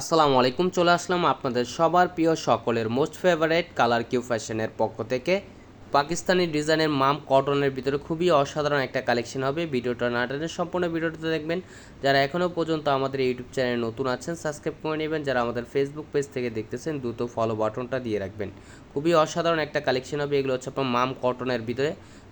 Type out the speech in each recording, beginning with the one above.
আসসালামু আলাইকুম, চলে আসলাম আপনাদের সবার প্রিয় সকলের মোস্ট ফেভারেট কালার কিউ ফ্যাশনের পক্ষ থেকে। পাকিস্তানি ডিজাইনের মাম কটনের ভিতরে খুবই অসাধারণ একটা কালেকশন হবে। ভিডিওটা না টেনে সম্পূর্ণ ভিডিওটা দেখবেন। যারা এখনও পর্যন্ত আমাদের ইউটিউব চ্যানেলে নতুন আছেন সাবস্ক্রাইব করে নেবেন। যারা আমাদের ফেসবুক পেজ থেকে দেখতেছেন, দ্রুত ফলো বাটনটা দিয়ে রাখবেন। খুবই অসাধারণ একটা কালেকশন হবে। এগুলো হচ্ছে আপনার মাম কটনের ভিতরে।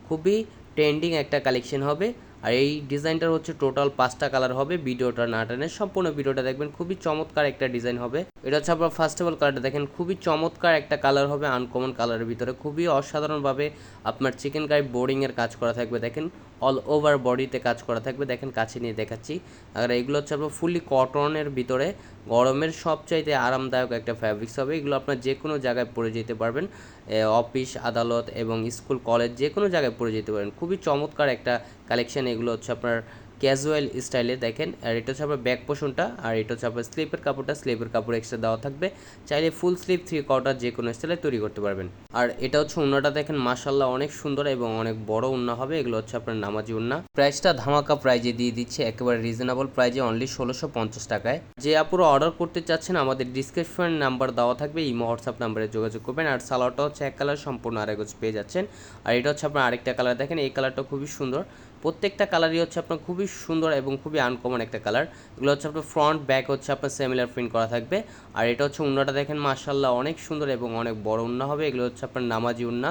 খুবই ট্রেন্ডিং একটা কালেকশন হবে। আর এই ডিজাইনটার হচ্ছে টোটাল পাঁচটা কালার হবে। ভিডিওটা না টেনে সম্পূর্ণ ভিডিওটা দেখবেন। খুবই চমৎকার একটা ডিজাইন হবে। এটা হচ্ছে আপনার ফার্স্ট অফ অল কালারটা দেখেন। খুবই চমৎকার একটা কালার হবে আনকমন কালারের ভিতরে। খুবই অসাধারণভাবে আপনার চিকেন কারি বোর্ডিংয়ের কাজ করা থাকবে দেখেন। অল ওভার বডিতে কাজ করা থাকবে। দেখেন কাছে নিয়ে দেখাচ্ছি। আর এগুলো হচ্ছে আপনার ফুললি কটনের ভিতরে। গরমের সবচাইতে আরামদায়ক একটা ফ্যাব্রিক্স হবে। এগুলো আপনার যে কোনো জায়গায় পরে যেতে পারবেন। অফিস আদালত এবং স্কুল কলেজ যে কোনো জায়গায় পরে যেতে পারেন। খুবই চমৎকার একটা কালেকশান এগুলো হচ্ছে আপনার ক্যাজুয়াল স্টাইলে দেখেন, আর এটা হচ্ছে আপনার ব্যাক পোষণটা, আর এটা হচ্ছে আপনার স্লিপের কাপড়টা, স্লিপের কাপড় এক্সট্রা দেওয়া থাকবে। চাইলে ফুল স্লিপ থ্রি কোয়ার্টার যে কোনো স্টাইলে তৈরি করতে পারবেন। আর এটা হচ্ছে উন্নাটা দেখেন মাসাল্লাহ অনেক সুন্দর এবং অনেক বড় উন্না হবে, এগুলো হচ্ছে আপনার নামাজি উন্না। প্রাইসটা ধামাকা প্রাইজে দিয়ে দিচ্ছে, একেবারে রিজনেবল প্রাইজে অনলি ষোলোশো পঞ্চাশ টাকায়। যে আপুরো অর্ডার করতে চাচ্ছেন, আমাদের ডিসক্রিপশন নাম্বার দেওয়া থাকবে, ইমো হোয়াটসঅ্যাপ নাম্বারে যোগাযোগ করবেন। আর সালোয়ারটা হচ্ছে এক কালার সম্পূর্ণ আরেক পেয়ে যাচ্ছেন। আর এটা হচ্ছে আপনার আরেকটা কালার দেখেন এই কালারটা খুবই সুন্দর। প্রত্যেকটা কালারই হচ্ছে আপনার খুবই সুন্দর এবং খুবই আনকমন একটা কালার এগুলো হচ্ছে আপনার ফ্রন্ট ব্যাক হচ্ছে আপনার সেমিলার প্রিন্ট করা থাকবে। আর এটা হচ্ছে উন্নাটা দেখেন মার্শাল্লাহ অনেক সুন্দর এবং অনেক বড় উন্না হবে। এগুলো হচ্ছে আপনার নামাজি উন্না।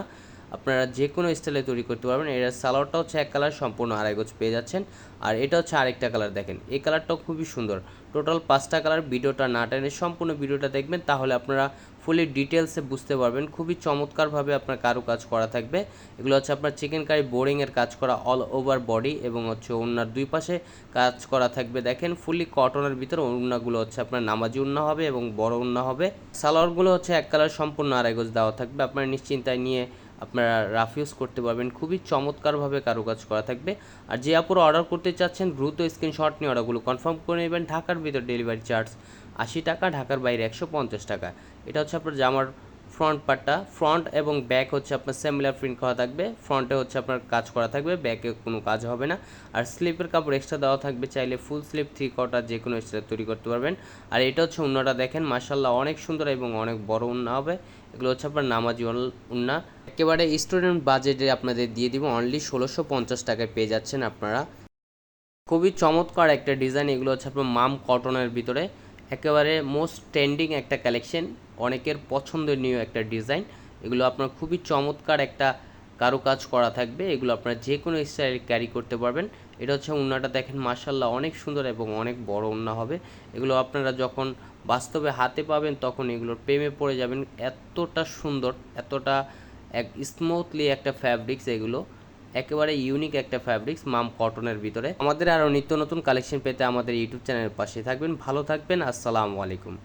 আপনারা যে কোনো স্টাইলে তৈরি করতে পারবেন। এর সালোয়ারটা হচ্ছে এক কালার, সম্পূর্ণ আড়াই গোছ পেয়ে যাচ্ছেন। আর এটা হচ্ছে আরেকটা কালার দেখেন। এই কালারটাও খুবই সুন্দর। টোটাল পাঁচটা কালার ভিডিওটা না টেনে সম্পূর্ণ ভিডিওটা দেখবেন, তাহলে আপনারা ফুলি ডিটেলসে বুঝতে পারবেন। খুবই চমৎকারভাবে আপনার কারু কাজ করা থাকবে। এগুলো হচ্ছে আপনার চিকেন কারি বোরিংয়ের কাজ করা অল ওভার বডি এবং হচ্ছে ওনার দুই পাশে কাজ করা থাকবে। দেখেন ফুলি কটনের ভিতরে ওড়নাগুলো হচ্ছে আপনার নামাজি উন্না হবে এবং বড় উন্না হবে। সালোয়ারগুলো হচ্ছে এক কালার, সম্পূর্ণ আড়াই গোজ দেওয়া থাকবে। আপনার নিশ্চিন্তায় নিয়ে আপনারা রাফ ইউজ করতে পারবেন। খুবই চমৎকারভাবে কারুকাজ করা থাকবে। আর যে আপুর অর্ডার করতে চাচ্ছেন, দ্রুত স্ক্রিনশট নিয়ে অর্ডারগুলো কনফার্ম করে নেবেন। ঢাকার ভিতর ডেলিভারি চার্জ আশি টাকা, ঢাকার বাইরে একশো পঞ্চাশ টাকা। এটা হচ্ছে আপনার জামার ফ্রন্ট পার্টটা ফ্রন্ট এবং ব্যাক হচ্ছে আপনার সিমিলার প্রিন্ট করা থাকবে। ফ্রন্টে হচ্ছে আপনার কাজ করা থাকবে ব্যাকে কোনো কাজ হবে না। আর স্লিপের কাপড় এক্সট্রা দেওয়া থাকবে, চাইলে ফুল স্লিপ থ্রি কটা যে কোনো স্টাইল তৈরি করতে পারবেন। আর এটা হচ্ছে উন্নাটা দেখেন মার্শাল্লাহ অনেক সুন্দর এবং অনেক বড় উন্না হবে। এগুলো হচ্ছে আপনার নামাজি উন্না। একেবারে স্টুডেন্ট বাজেটে আপনাদের দিয়ে দিব অনলি ষোলোশো পঞ্চাশ টাকায় পেয়ে যাচ্ছেন আপনারা। খুবই চমৎকার একটা ডিজাইন এগুলো হচ্ছে আপনার মাম কটনের ভিতরে। একেবারে মোস্ট ট্রেন্ডিং একটা কালেকশন অনেকের পছন্দনীয় একটা ডিজাইন এগুলো আপনার খুবই চমৎকার একটা কারুকাজ করা থাকবে, এগুলো আপনারা যে কোনো স্টাইল ক্যারি করতে পারবেন। এটা হচ্ছে উন্নাটা দেখেন মার্শাল্লাহ অনেক সুন্দর এবং অনেক বড় উন্না হবে। এগুলো আপনারা যখন বাস্তবে হাতে পাবেন, তখন এগুলোর প্রেমে পড়ে যাবেন। এতটা সুন্দর, এতটা এক স্মুথলি একটা ফ্যাব্রিক্স এগুলো, একেবারে ইউনিক একটা ফ্যাব্রিক্স মাম কটনের ভিতরে। আমাদের আরও নিত্য নতুন কালেকশন পেতে আমাদের ইউটিউব চ্যানেলের পাশে থাকবেন। ভালো থাকবেন, আসসালামু আলাইকুম।